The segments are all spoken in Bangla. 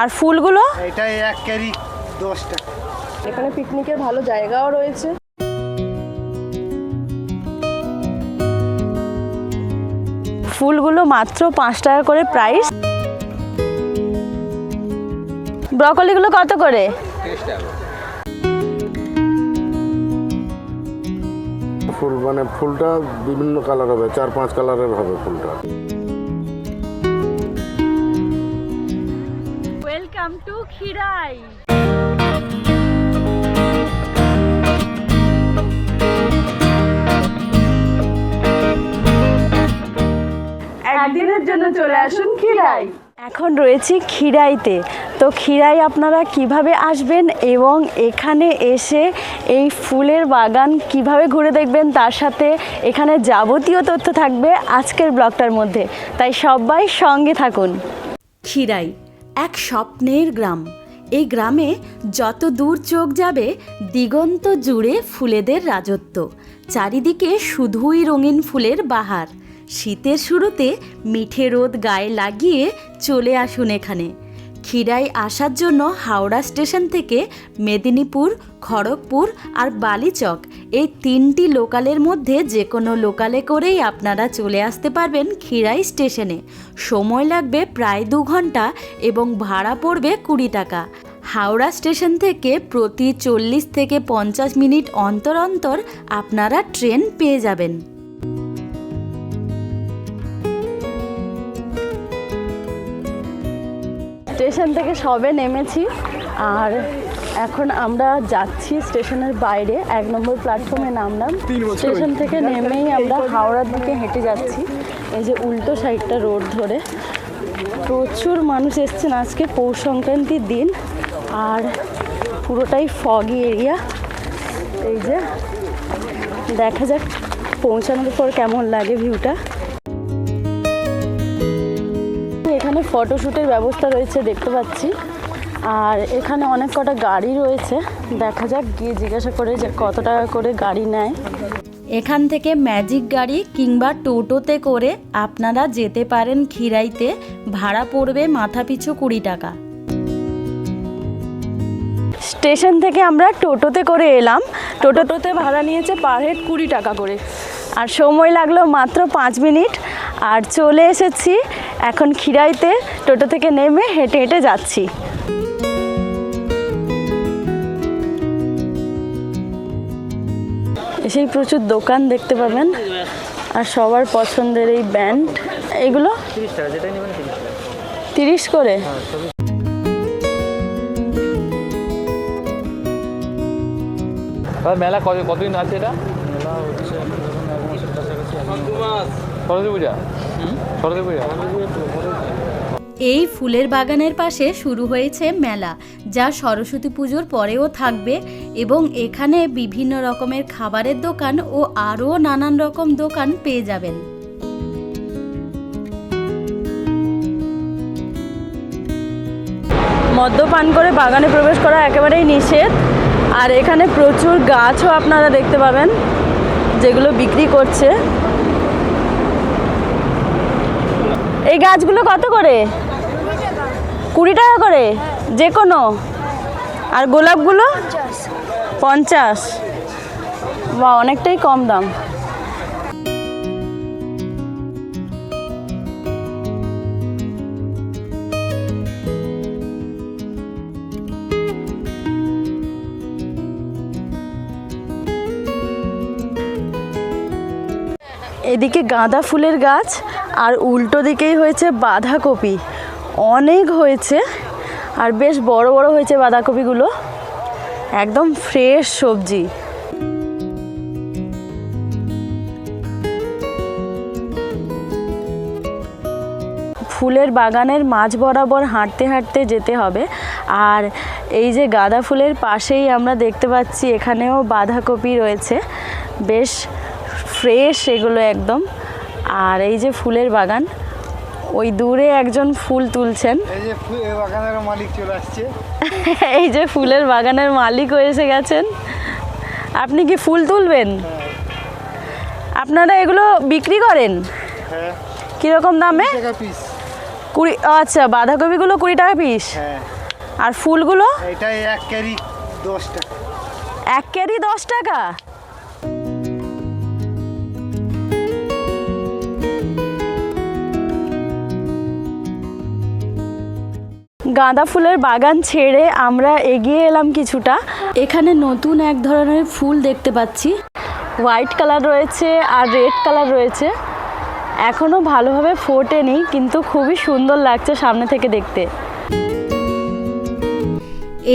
আর ফুলগুলো? এটা এক ক্যারি দশ টাকা। এখানে পিকনিকের ভালো জায়গাও রয়েছে। ফুলগুলো মাত্র পাঁচ টাকা করে প্রাইস ব্রকলিগুলো কত করে? ফুল মানে ফুলটা বিভিন্ন কালার হবে চার পাঁচ কালারের হবে ফুলটা। টু খিরাই একদিনের জন্য চলে আসুন খিরাই এখন রয়েছি খিরাইতে তো খিরাই আপনারা কীভাবে আসবেন এবং এখানে এসে এই ফুলের বাগান কীভাবে ঘুরে দেখবেন তার সাথে এখানে যাবতীয় তথ্য থাকবে আজকের ব্লগটার মধ্যে। তাই সবাই সঙ্গে থাকুন। খিরাই এক স্বপ্নের গ্রাম। এই গ্রামে যত দূর চোখ যাবে, দিগন্ত জুড়ে ফুলেদের রাজত্ব। চারিদিকে শুধুই রঙিন ফুলের বাহার। শীতের শুরুতে মিঠে রোদ গায়ে লাগিয়ে চলে আসুন এখানে। খিরাই আসার জন্য হাওড়া স্টেশন থেকে মেদিনীপুর, খড়গপুর আর বালিচক। এই তিনটি লোকালের মধ্যে যে কোনো লোকালে করেই আপনারা চলে আসতে পারবেন খিরাই স্টেশনে। সময় লাগবে প্রায় দু ঘণ্টা এবং ভাড়া পড়বে কুড়ি টাকা। হাওড়া স্টেশন থেকে প্রতি চল্লিশ থেকে পঞ্চাশ মিনিট অন্তর অন্তর আপনারা ট্রেন পেয়ে যাবেন। স্টেশন থেকে সবে নেমেছি আর এখন আমরা যাচ্ছি স্টেশনের বাইরে এক নম্বর প্ল্যাটফর্মে নামলাম। স্টেশন থেকে নেমেই আমরা হাওড়ার দিকে হেঁটে যাচ্ছি। এই যে উল্টো সাইডটা রোড ধরে। প্রচুর মানুষ এসছেন আজকে পৌষ সংক্রান্তির দিন। আর পুরোটাই ফগি এরিয়া এই যে দেখা যাক পৌঁছানোর পর কেমন লাগে ভিউটা ফটোশ্যুটের ব্যবস্থা রয়েছে, দেখতে পাচ্ছি। আর এখানে অনেক কটা গাড়ি রয়েছে। দেখা যাক, গিয়ে জিজ্ঞাসা করে যে কত টাকা করে গাড়ি নেয়। এখান থেকে ম্যাজিক গাড়ি কিংবা টোটোতে করে আপনারা যেতে পারেন খিরাইতে। ভাড়া পড়বে মাথাপিছু কুড়ি টাকা। স্টেশন থেকে আমরা টোটোতে করে এলাম। টোটোতে ভাড়া নিয়েছে পার হেড কুড়ি টাকা করে। আর সময় লাগল মাত্র পাঁচ মিনিট। আর চলে এসেছি এখন খিরাইতে টোটো থেকে নেমে হেঁটে হেঁটে যাচ্ছি। এসেই প্রচুর দোকান দেখতে পাবেন আর সবার পছন্দের এই ব্যান্ড। এগুলো? তিরিশ করে? তাহলে মেলা কত কতদিন আছে এটা? সরস্বতী পূজা? সরস্বতী পূজা? এই ফুলের বাগানের পাশে শুরু হয়েছে মেলা যা সরস্বতী পুজোর পরেও থাকবে এবং এখানে বিভিন্ন রকমের খাবারের দোকান ও আরও নানান রকম দোকান পেয়ে যাবেন। মদ্যপান করে বাগানে প্রবেশ করা একেবারেই নিষেধ। আর এখানে প্রচুর গাছও আপনারা দেখতে পাবেন যেগুলো বিক্রি করছে। এই গাছগুলো কত করে? কুড়ি টাকা করে? যে কোনো? আর গোলাপগুলো? পঞ্চাশ। বা অনেকটাই কম দাম। এদিকে গাঁদা ফুলের গাছ আর উল্টো দিকেই হয়েছে বাঁধাকপি। অনেক হয়েছে আর বেশ বড় বড় হয়েছে বাঁধাকপিগুলো। একদম ফ্রেশ সবজি। ফুলের বাগানের মাঝ বরাবর হাঁটতে হাঁটতে যেতে হবে। আর এই যে গাঁদা ফুলের পাশেই আমরা দেখতে পাচ্ছি এখানেও বাঁধাকপি রয়েছে। বেশ ফ্রেশ এগুলো একদম। আর এই যে ফুলের বাগান ওই দূরে একজন ফুল তুলছেন। এই যে মালিক ফুলের বাগানের মালিকও এসে গেছেন। আপনি কি ফুল তুলবেন? আপনারা এগুলো বিক্রি করেন? হ্যাঁ। কীরকম দামে? কুড়ি আচ্ছা বাঁধাকপিগুলো কুড়ি টাকা পিস হ্যাঁ। আর ফুলগুলো? এটাই এক ক্যারি দশ টাকা। এক ক্যারি দশ টাকা? গাঁদা ফুলের বাগান ছেড়ে আমরা এগিয়ে এলাম কিছুটা। এখানে নতুন এক ধরনের ফুল দেখতে পাচ্ছি। হোয়াইট কালার রয়েছে আর রেড কালার রয়েছে। এখনও ভালোভাবে ফোটেনি, কিন্তু খুবই সুন্দর লাগছে সামনে থেকে দেখতে।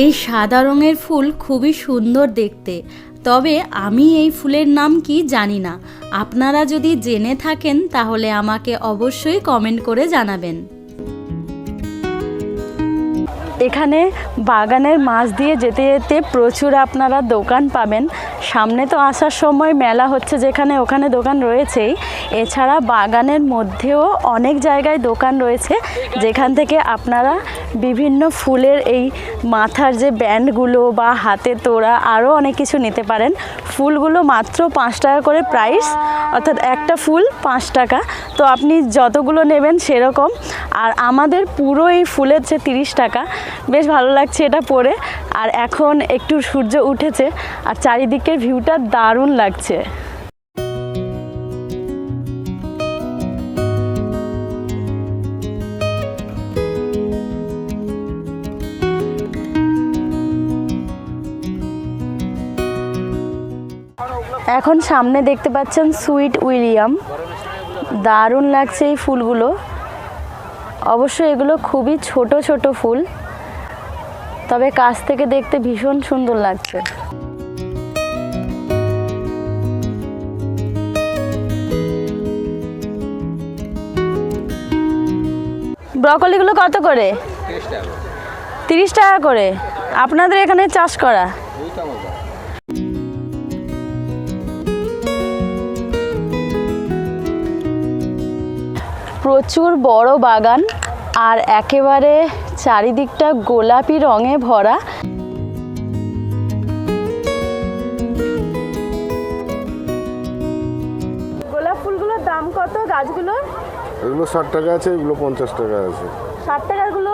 এই সাদা রঙের ফুল খুবই সুন্দর দেখতে। তবে আমি এই ফুলের নাম কি জানি না। আপনারা যদি জেনে থাকেন, তাহলে আমাকে অবশ্যই কমেন্ট করে জানাবেন। এখানে বাগানের মাছ দিয়ে যেতে যেতে প্রচুর আপনারা দোকান পাবেন। সামনে তো আসার সময় মেলা হচ্ছে যেখানে ওখানে দোকান রয়েছেই। এছাড়া বাগানের মধ্যেও অনেক জায়গায় দোকান রয়েছে, যেখান থেকে আপনারা বিভিন্ন ফুলের এই মাথার যে ব্যান্ডগুলো বা হাতে তোড়া আরও অনেক কিছু নিতে পারেন। ফুলগুলো মাত্র পাঁচ টাকা করে প্রাইস, অর্থাৎ একটা ফুল পাঁচ টাকা। তো আপনি যতগুলো নেবেন সেরকম। আর আমাদের পুরো এই ফুলের যে তিরিশ টাকা। বেশ ভালো লাগছে এটা পরে। আর এখন একটু সূর্য উঠেছে আর চারিদিকের ভিউটা দারুণ লাগছে। এখন সামনে দেখতে পাচ্ছেন সুইট উইলিয়াম। দারুণ লাগছে এই ফুলগুলো। অবশ্যই এগুলো খুবই ছোট ছোট ফুল। তবে কাছ থেকে দেখতে ভীষণ সুন্দর লাগছে। ব্রকলিগুলো কত করে? তিরিশ টাকা করে। আপনাদের এখানে চাষ করা? প্রচুর বড় বাগান আর একেবারে চারিদিকটা গোলাপি রঙে ভরা। গোলাপ ফুলগুলোর দাম কত গাছগুলোর? এগুলো ষাট টাকা আছে এগুলো পঞ্চাশ টাকা আছে। ষাট টাকারগুলো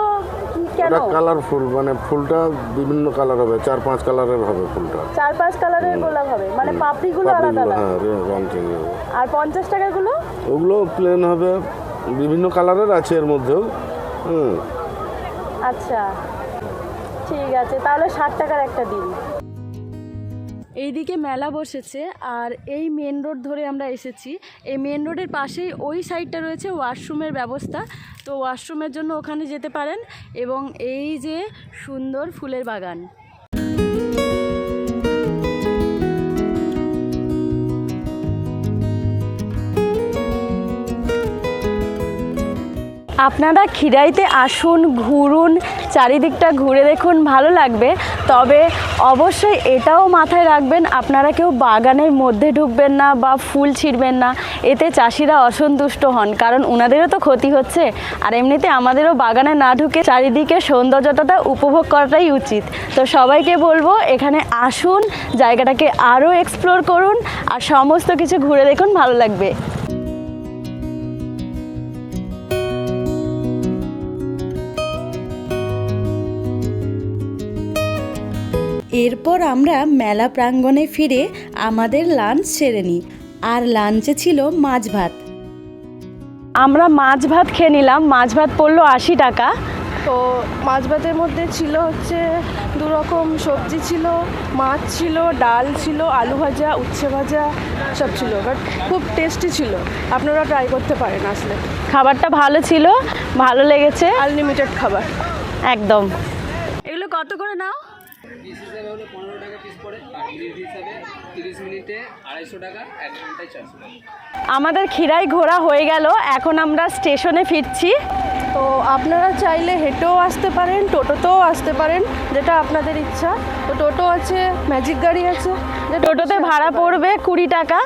কেন? এটা কালারফুল মানে ফুলটা বিভিন্ন কালার হবে চার পাঁচ কালারের হবে ফুলটা। চার পাঁচ কালারের গোলাপ হবে মানে পাপড়িগুলো আলাদা আলাদা। হ্যাঁ রে- রং চেঞ্জ হবে। আর পঞ্চাশ টাকারগুলো ওগুলো প্লেন হবে বিভিন্ন কালারের আছে এর মধ্যেও হুম। আচ্ছা ঠিক আছে, তাহলে ষাট টাকার একটা দিন এইদিকে মেলা বসেছে, আর এই মেন রোড ধরে আমরা এসেছি। এই মেন রোডের পাশেই ওই সাইডটা রয়েছে ওয়াশরুমের ব্যবস্থা। তো ওয়াশরুমের জন্য ওখানে যেতে পারেন, এবং এই যে সুন্দর ফুলের বাগান। আপনারা খিরাইতে আসুন, ঘুরুন, চারিদিকটা ঘুরে দেখুন, ভালো লাগবে। তবে অবশ্যই এটাও মাথায় রাখবেন, আপনারা কেউ বাগানের মধ্যে ঢুকবেন না বা ফুল ছিঁড়বেন না। এতে চাষিরা অসন্তুষ্ট হন, কারণ ওনাদেরও তো ক্ষতি হচ্ছে। আর এমনিতে আমাদেরও বাগানে না ঢুকে চারিদিকে সৌন্দর্যতাটা উপভোগ করাটাই উচিত। তো সবাইকে বলব, এখানে আসুন, জায়গাটাকে আরও এক্সপ্লোর করুন, আর সমস্ত কিছু ঘুরে দেখুন, ভালো লাগবে। এরপর আমরা মেলা প্রাঙ্গণে ফিরে আমাদের লাঞ্চ সেরে নিই। আর লাঞ্চে ছিল মাছ ভাত। আমরা মাছ ভাত খেয়ে নিলাম। মাছ ভাত পড়ল আশি টাকা। তো মাছ ভাতের মধ্যে ছিল হচ্ছে দু রকম সবজি ছিল মাছ ছিল ডাল ছিল আলু ভাজা উচ্ছে ভাজা সব ছিল। বাট খুব টেস্টি ছিল। আপনারা ট্রাই করতে পারেন আসলে। খাবারটা ভালো ছিল ভালো লেগেছে। আনলিমিটেড খাবার। একদম। এগুলো কত করে নাও? পিস হিসাবে হলো পনেরো টাকা পিস পড়ে, আর মিনিট হিসাবে তিরিশ মিনিটে আড়াইশো টাকা, এক ঘন্টায় চারশো আমাদের খিরাই ঘোরা হয়ে গেল, এখন আমরা স্টেশনে ফিরছি। তো আপনারা চাইলে হেঁটেও আসতে পারেন, টোটোতেও আসতে পারেন, যেটা আপনাদের ইচ্ছা। তো টোটো আছে ম্যাজিক গাড়ি আছে যেটা টোটোতে ভাড়া পড়বে কুড়ি টাকা।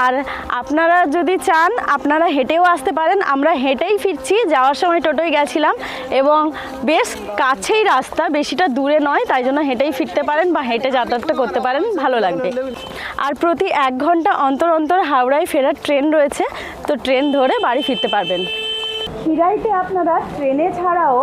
আর আপনারা যদি চান, আপনারা হেঁটেও আসতে পারেন। আমরা হেঁটেই ফিরছি, যাওয়ার সময় টোটোয় গেছিলাম এবং বেশ কাছেই রাস্তা, বেশিটা দূরে নয়, তাই জন্য হেঁটেই ফিরতে পারেন বা হেঁটে যাতায়াতটা করতে পারেন, ভালো লাগবে। আর প্রতি এক ঘণ্টা অন্তর অন্তর হাওড়ায় ফেরার ট্রেন রয়েছে, তো ট্রেন ধরে বাড়ি ফিরতে পারবেন। খিরাইতে আপনারা ট্রেনে ছাড়াও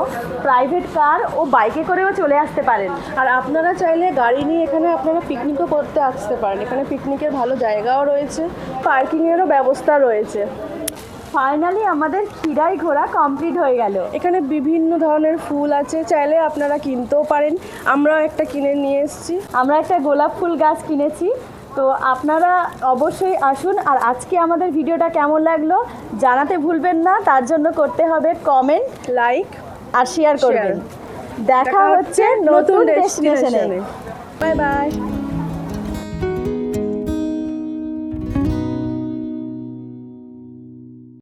প্রাইভেট কার ও বাইকে করেও চলে আসতে পারেন। আর আপনারা চাইলে গাড়ি নিয়ে এখানে আপনারা পিকনিকও করতে আসতে পারেন। এখানে পিকনিকের ভালো জায়গাও রয়েছে পার্কিংয়েরও ব্যবস্থা রয়েছে। ফাইনালি আমাদের খিরাই ঘোরা কমপ্লিট হয়ে গেল। এখানে বিভিন্ন ধরনের ফুল আছে চাইলে আপনারা কিনতেও পারেন। আমরাও একটা কিনে নিয়ে এসেছি। আমরা একটা গোলাপ ফুল গাছ কিনেছি। তো আপনারা অবশ্যই আসুন আর আজকে আমাদের ভিডিওটা কেমন লাগল জানাতে ভুলবেন না তার জন্য করতে হবে কমেন্ট লাইক আর শেয়ার করবেন। দেখা হচ্ছে নতুন ডেস্টিনেশনে বাই বাই